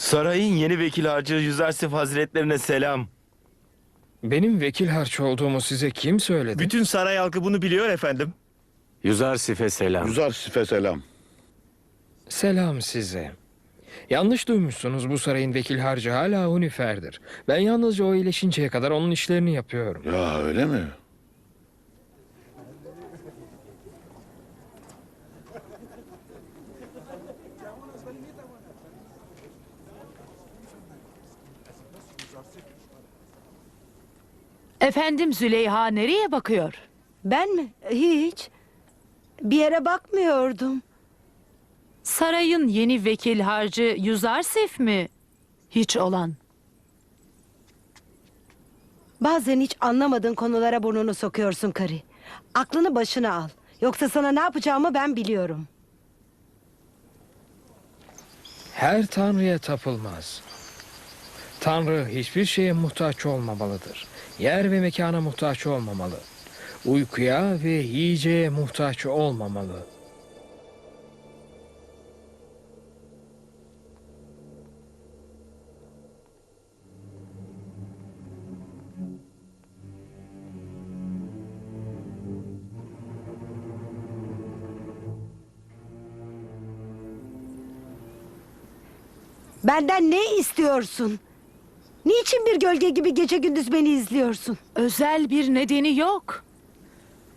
Sarayın yeni vekil harcı Yüzersif Hazretlerine selam. Benim vekil harç olduğumu size kim söyledi? Bütün saray halkı bunu biliyor efendim. Yüzersif'e selam. Yüzar Sife selam. Selam size. Yanlış duymuşsunuz bu sarayın vekil harcı hala Unifer'dir. Ben yalnızca o iyileşinceye kadar onun işlerini yapıyorum. Ya öyle mi? Efendim Züleyha nereye bakıyor? Ben mi? Hiç. Bir yere bakmıyordum. Sarayın yeni vekil harcı Yüzarsif mi? Hiç olan. Bazen hiç anlamadığın konulara burnunu sokuyorsun Kari. Aklını başına al. Yoksa sana ne yapacağımı ben biliyorum. Her tanrıya tapılmaz. Tanrı hiçbir şeye muhtaç olmamalıdır. Yer ve mekana muhtaç olmamalı. Uykuya ve yiyeceğe muhtaç olmamalı. Benden ne istiyorsun? Niçin bir gölge gibi gece gündüz beni izliyorsun? Özel bir nedeni yok.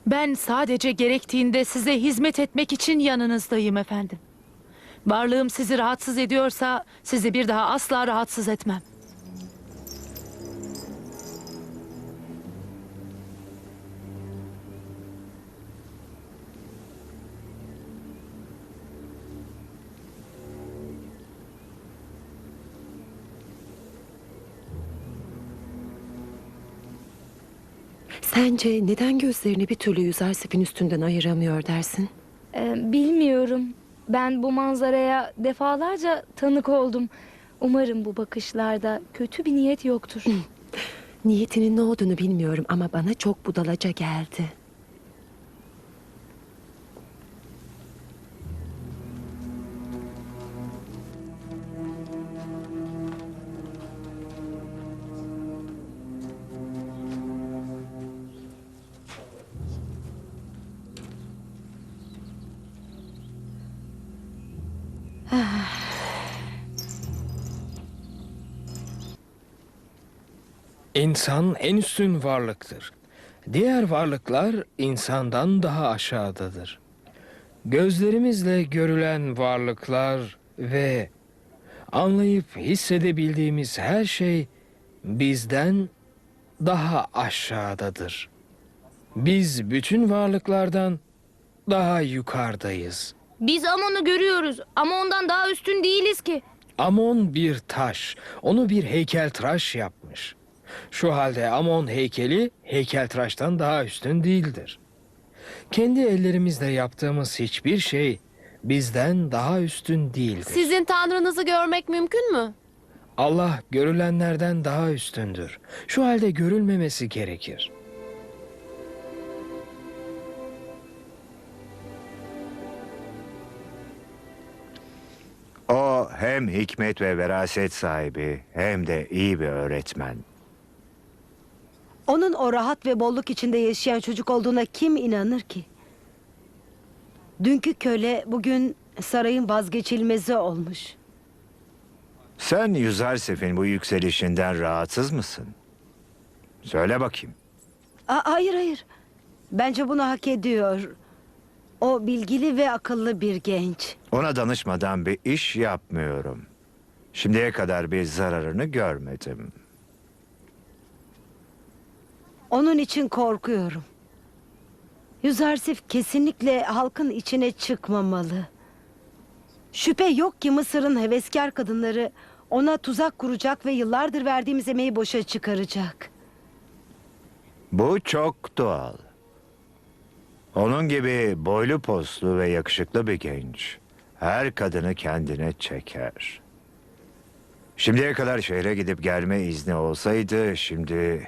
Ben sadece gerektiğinde size hizmet etmek için yanınızdayım efendim. Varlığım sizi rahatsız ediyorsa sizi bir daha asla rahatsız etmem. Sence neden gözlerini bir türlü Yüzersif'in üstünden ayıramıyor dersin? Ee, bilmiyorum. Ben bu manzaraya defalarca tanık oldum. Umarım bu bakışlarda kötü bir niyet yoktur. Niyetinin ne olduğunu bilmiyorum ama bana çok budalaca geldi. İnsan en üstün varlıktır. Diğer varlıklar insandan daha aşağıdadır. Gözlerimizle görülen varlıklar ve anlayıp hissedebildiğimiz her şey bizden daha aşağıdadır. Biz bütün varlıklardan daha yukarıdayız. Biz Amon'u görüyoruz ama ondan daha üstün değiliz ki. Amon bir taş. Onu bir heykeltıraş yapmış. Şu halde Amon heykeli heykeltıraştan daha üstün değildir. Kendi ellerimizle yaptığımız hiçbir şey bizden daha üstün değildir. Sizin tanrınızı görmek mümkün mü? Allah görülenlerden daha üstündür. Şu halde görülmemesi gerekir. O hem hikmet ve veraset sahibi hem de iyi bir öğretmen. Onun o rahat ve bolluk içinde yaşayan çocuk olduğuna kim inanır ki? Dünkü köle bugün sarayın vazgeçilmezi olmuş. Sen Yüzersif'in bu yükselişinden rahatsız mısın? Söyle bakayım. Aa, hayır hayır. Bence bunu hak ediyor. O bilgili ve akıllı bir genç. Ona danışmadan bir iş yapmıyorum. Şimdiye kadar bir zararını görmedim. Onun için korkuyorum. Yüzarsif kesinlikle halkın içine çıkmamalı. Şüphe yok ki Mısır'ın heveskar kadınları ona tuzak kuracak ve yıllardır verdiğimiz emeği boşa çıkaracak. Bu çok doğal. Onun gibi boylu poslu ve yakışıklı bir genç her kadını kendine çeker. Şimdiye kadar şehre gidip gelme izni olsaydı şimdi